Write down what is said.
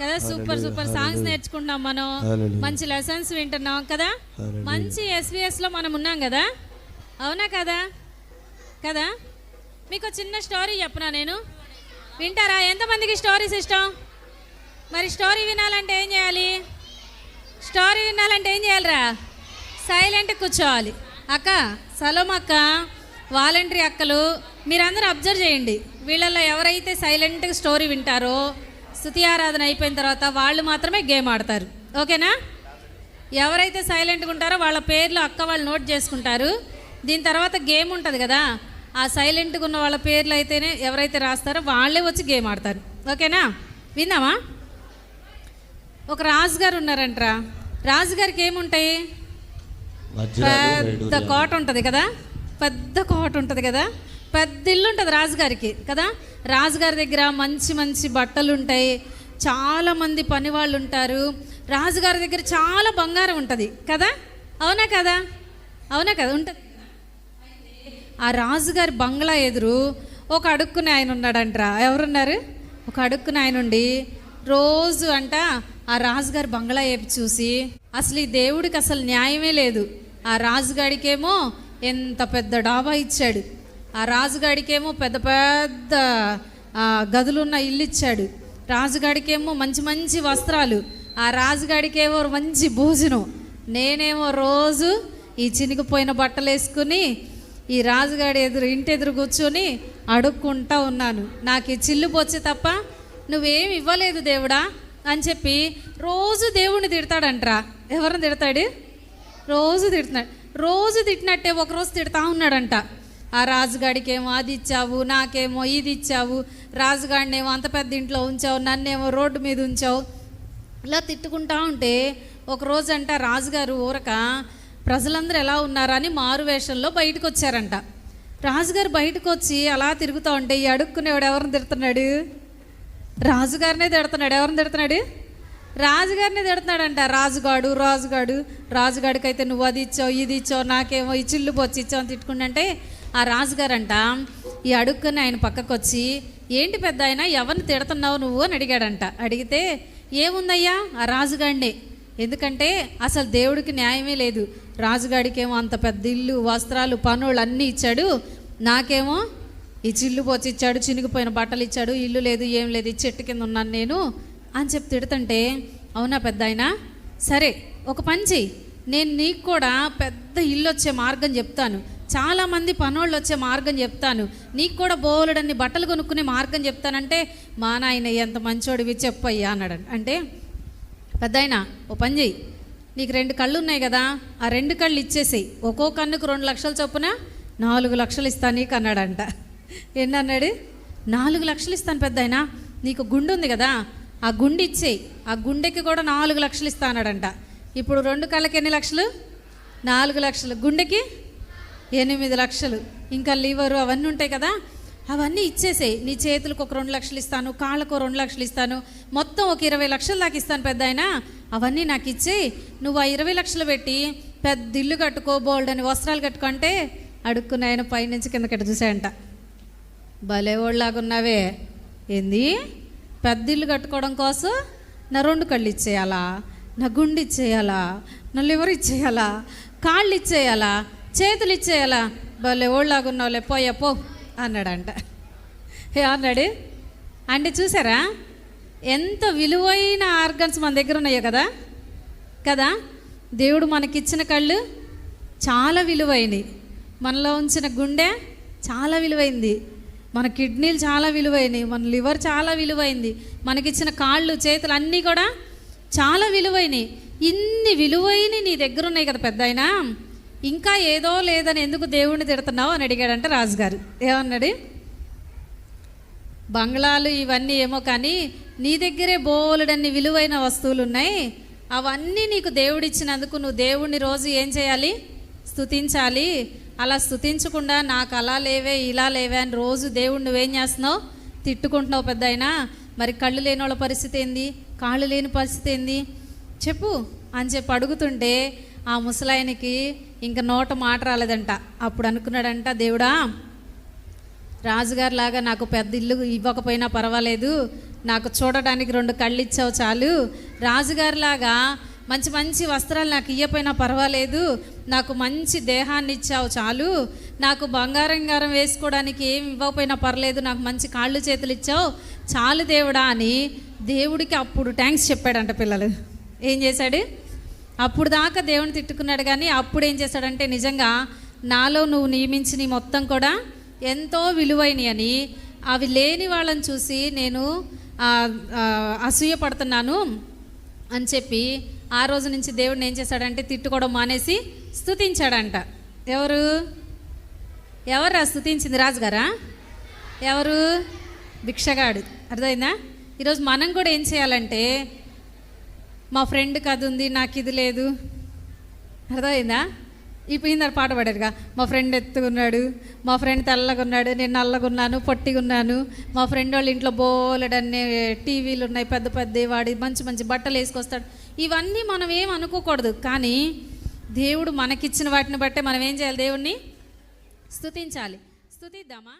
కదా? Super super. Songs నేర్చుకుంటున్నాం మనం. మంచి లెసన్స్ వింటున్నాం కదా. మంచి ఎస్విఎస్లో మనం ఉన్నాం కదా? అవునా కదా? కదా? మీకు చిన్న స్టోరీ చెప్పనా నేను? వింటారా? ఎంతమందికి స్టోరీస్ ఇష్టం? మరి స్టోరీ వినాలంటే ఏం చేయాలి? స్టోరీ వినాలంటే ఏం చేయాలిరా? సైలెంట్ కూర్చోవాలి. అక్క సలోమ్ అక్క వాలంటరీ అక్కలు మీరందరూ అబ్జర్వ్ చేయండి. వీళ్ళల్లో ఎవరైతే సైలెంట్గా స్టోరీ వింటారో స్థుతి ఆరాధన అయిపోయిన తర్వాత వాళ్ళు మాత్రమే గేమ్ ఆడతారు. ఓకేనా? ఎవరైతే సైలెంట్గా ఉంటారో వాళ్ళ పేర్లు అక్క వాళ్ళు నోట్ చేసుకుంటారు. దీని తర్వాత గేమ్ ఉంటుంది కదా ఆ సైలెంట్గా ఉన్న వాళ్ళ పేర్లు అయితేనే ఎవరైతే రాస్తారో వాళ్ళే వచ్చి గేమ్ ఆడతారు. ఓకేనా? విందామా ఒక రాజుగారు ఉన్నారంట్రా. రాజుగారికి ఏముంటాయి? పెద్ద కోట ఉంటుంది కదా పెద్ద కోట ఉంటుంది కదా. పెద్ద ఇల్లు ఉంటుంది రాజుగారికి కదా? రాజుగారి దగ్గర మంచి మంచి బట్టలు ఉంటాయి చాలామంది పని వాళ్ళు ఉంటారు రాజుగారి దగ్గర చాలా బంగారం ఉంటుంది కదా? అవునా కదా? అవునా కదా? ఉంటుంది. ఆ రాజుగారి బంగ్లా ఎదురు ఒక అడుక్కునే ఆయన ఉన్నాడంట్రా ఎవరున్నారు? ఒక అడుక్కునే ఆయన ఉండి రోజు అంట ఆ రాజుగారి బంగ్లా వైపు చూసి అసలు ఈ దేవుడికి అసలు న్యాయమే లేదు. ఆ రాజుగాడికేమో ఎంత పెద్ద డాబా ఇచ్చాడు. ఆ రాజుగాడికేమో పెద్ద పెద్ద గదులున్న ఇల్లు ఇచ్చాడు రాజుగాడికేమో మంచి మంచి వస్త్రాలు. ఆ రాజుగాడికేమో మంచి భోజనం. నేనేమో రోజు ఈ చినిగిపోయిన బట్టలు వేసుకుని ఈ రాజుగాడి ఎదురు ఇంటి ఎదురు కూర్చొని అడుక్కుంటా ఉన్నాను. నాకు ఈ చిల్లు పోచే తప్ప నువ్వేం ఇవ్వలేదు దేవుడా అని చెప్పి రోజు దేవుణ్ణి తిడతాడంట్రా. ఎవరిని తిడతాడు? రోజు తిడుతున్నాడు. రోజు తిట్టినట్టే ఒకరోజు తిడతా ఉన్నాడంట. ఆ రాజుగాడికేమో అది ఇచ్చావు నాకేమో ఇది ఇచ్చావు రాజుగాడినేమో అంత పెద్ద ఇంట్లో ఉంచావు నన్నేమో రోడ్డు మీద ఉంచావు. ఇలా తిట్టుకుంటా ఉంటే ఒక రాజుగారు ఊరక ప్రజలందరూ ఎలా ఉన్నారని మారు వేషంలో బయటకు వచ్చారంట రాజుగారు బయటకు వచ్చి అలా తిరుగుతూ ఉంటే ఈ అడుక్కునేవాడు ఎవరిని తిడుతున్నాడు? రాజుగారినే తిడుతున్నాడు ఎవరిని తిడుతున్నాడు? రాజుగారిని తిడుతున్నాడంట. రాజుగాడు రాజుగాడు రాజుగాడికైతే నువ్వు అది ఇచ్చావు ఇది ఇచ్చావు నాకేమో ఈ చిల్లు పొచ్చి ఇచ్చావు అని తిట్టుకుంటే ఆ రాజుగారంట ఈ అడుక్కుని ఆయన పక్కకు వచ్చి ఏంటి పెద్ద ఆయన ఎవరిని తిడుతున్నావు నువ్వు? అని అడిగాడంట. అడిగితే ఏముందయ్యా? ఆ రాజుగాడినే. ఎందుకంటే అసలు దేవుడికి న్యాయమే లేదు. రాజుగాడికేమో అంత పెద్ద ఇల్లు వస్త్రాలు పనులు అన్నీ ఇచ్చాడు. నాకేమో ఈ చిల్లు పోచి ఇచ్చాడు చినిగిపోయిన బట్టలు ఇచ్చాడు ఇల్లు లేదు ఏం లేదు ఈ చెట్టు కింద ఉన్నాను నేను అని చెప్పి తిడుతుంటే అవునా పెద్ద ఆయన సరే ఒక పని చెయ్యి. నేను నీకు కూడా పెద్ద ఇల్లు వచ్చే మార్గం చెప్తాను. చాలామంది పనోళ్ళు వచ్చే మార్గం చెప్తాను. నీకు కూడా బోలుడన్ని బట్టలు కొనుక్కునే మార్గం చెప్తానంటే మా నాయన ఎంత మంచోడివి చెప్పయ్యా అన్నాడు అంటే పెద్ద ఓ పని చెయ్యి. నీకు రెండు కళ్ళు ఉన్నాయి కదా ఆ రెండు కళ్ళు ఇచ్చేసేయి. ఒక్కో కన్నుకు రెండు లక్షలు చొప్పున నాలుగు లక్షలు ఇస్తాను నీకు అన్నాడంట. ఏంటన్నాడు నాలుగు లక్షలు ఇస్తాను పెద్ద నీకు గుండు ఉంది కదా ఆ గుండె ఇచ్చేయి. ఆ గుండెకి కూడా నాలుగు లక్షలు ఇస్తా అన్నాడంట. ఇప్పుడు రెండు కళ్ళకి ఎన్ని లక్షలు? నాలుగు లక్షలు. గుండెకి ఎనిమిది లక్షలు. ఇంకా లివరు అవన్నీ ఉంటాయి కదా? అవన్నీ ఇచ్చేసేయి. నీ చేతులకు ఒక రెండు లక్షలు ఇస్తాను కాళ్ళకు ఒక రెండు లక్షలు ఇస్తాను. మొత్తం ఒక ఇరవై లక్షలు దాకా ఇస్తాను పెద్ద ఆయన అవన్నీ నాకు ఇచ్చేయి. నువ్వు ఆ ఇరవై లక్షలు పెట్టి పెద్ద ఇల్లు కట్టుకో బోల్డ్ అని వస్త్రాలు కట్టుకుంటే అడుక్కున్న ఆయన పైనుంచి కిందకట్ట చూసాయంట భలే ఉన్నావే ఏంది? పెద్ద ఇల్లు కట్టుకోవడం కోసం నా రెండు కళ్ళు ఇచ్చేయాలా? నా గుండె ఇచ్చేయాలా? నా లివర్ ఇచ్చేయాలా? కాళ్ళు ఇచ్చేయాలా? చేతులు ఇచ్చేయాలా భలే ఓళ్ళాగున్నావులే పోయా పో అన్నాడంట. ఏ అన్నాడు? అంటే చూసారా? ఎంత విలువైన ఆర్గన్స్ మన దగ్గర ఉన్నాయో కదా? కదా? దేవుడు మనకిచ్చిన కళ్ళు చాలా విలువైనవి మనలో ఉంచిన గుండె చాలా విలువైంది. మన కిడ్నీలు చాలా విలువైనవి మన లివర్ చాలా విలువైంది. మనకిచ్చిన కాళ్ళు చేతులు అన్నీ కూడా చాలా విలువైనవి ఇన్ని విలువైనవి నీ దగ్గర ఉన్నాయి కదా పెద్ద ఇంకా ఏదో లేదని ఎందుకు దేవుణ్ణి తిడుతున్నావు అని అడిగాడంట రాజుగారు. ఏమన్నాడు? బంగ్లాలు ఇవన్నీ ఏమో కానీ నీ దగ్గరే బోలెడన్ని విలువైన వస్తువులు ఉన్నాయి అవన్నీ నీకు దేవుడిచ్చినందుకు నువ్వు దేవుణ్ణి రోజు ఏం చేయాలి? స్తుతించాలి. అలా స్తుతించకుండా నాకు అలా లేవే ఇలా లేవే అని రోజు దేవుణ్ణి నువ్వేం చేస్తున్నావు? తిట్టుకుంటున్నావు పెద్ద అయినా మరి కళ్ళు లేని వాళ్ళ పరిస్థితి ఏంది? కాళ్ళు లేని పరిస్థితి ఏంది? చెప్పు అని చెప్పి అడుగుతుంటే ఆ ముసలాయనకి ఇంకా నోట మాట రాలేదంట. అప్పుడు అనుకున్నాడంట దేవుడా రాజుగారు లాగా నాకు పెద్ద ఇల్లు ఇవ్వకపోయినా పర్వాలేదు. నాకు చూడడానికి రెండు కళ్ళు ఇచ్చావు చాలు. రాజుగారిలాగా మంచి మంచి వస్త్రాలు నాకు ఇయ్యపోయినా పర్వాలేదు. నాకు మంచి దేహాన్ని ఇచ్చావు చాలు. నాకు బంగారం గారం వేసుకోవడానికి ఏమి ఇవ్వకపోయినా పర్లేదు నాకు మంచి కాళ్ళు చేతులు ఇచ్చావు చాలు దేవుడా అని దేవుడికి అప్పుడు థ్యాంక్స్ చెప్పాడంట పిల్లలు. ఏం చేశాడు? అప్పుడు దాకా దేవుని తిట్టుకున్నాడు కానీ అప్పుడు ఏం చేశాడంటే నిజంగా నాలో నువ్వు నియమించిన మొత్తం కూడా ఎంతో విలువైనవి అని అవి లేని వాళ్ళని చూసి నేను అసూయ పడుతున్నాను అని చెప్పి ఆ రోజు నుంచి దేవుడిని ఏం చేశాడంటే తిట్టుకోవడం మానేసి స్థుతించాడంట ఎవరు? ఎవరు స్థుతించింది రాజుగారా? ఎవరు? భిక్షగాడు. అర్థమైందా? ఈరోజు మనం కూడా ఏం చేయాలంటే మా ఫ్రెండ్కి అది ఉంది నాకు ఇది లేదు. అర్థమైందా? ఇప్పుడు ఇందాక పాట పాడారుగా మా ఫ్రెండ్ ఎత్తుకున్నాడు మా ఫ్రెండ్ తెల్లగా ఉన్నాడు నేను నల్లగా ఉన్నాను పొట్టిగా ఉన్నాను. మా ఫ్రెండ్ వాళ్ళ ఇంట్లో బోలెడన్ని టీవీలు ఉన్నాయి పెద్ద పెద్ద వాడి మంచి మంచి బట్టలు వేసుకొస్తాడు. ఇవన్నీ మనం ఏం అనుకోకూడదు కానీ దేవుడు మనకిచ్చిన వాటిని బట్టే మనం ఏం చేయాలి? దేవుణ్ణి స్థుతించాలి స్థుతిద్దామా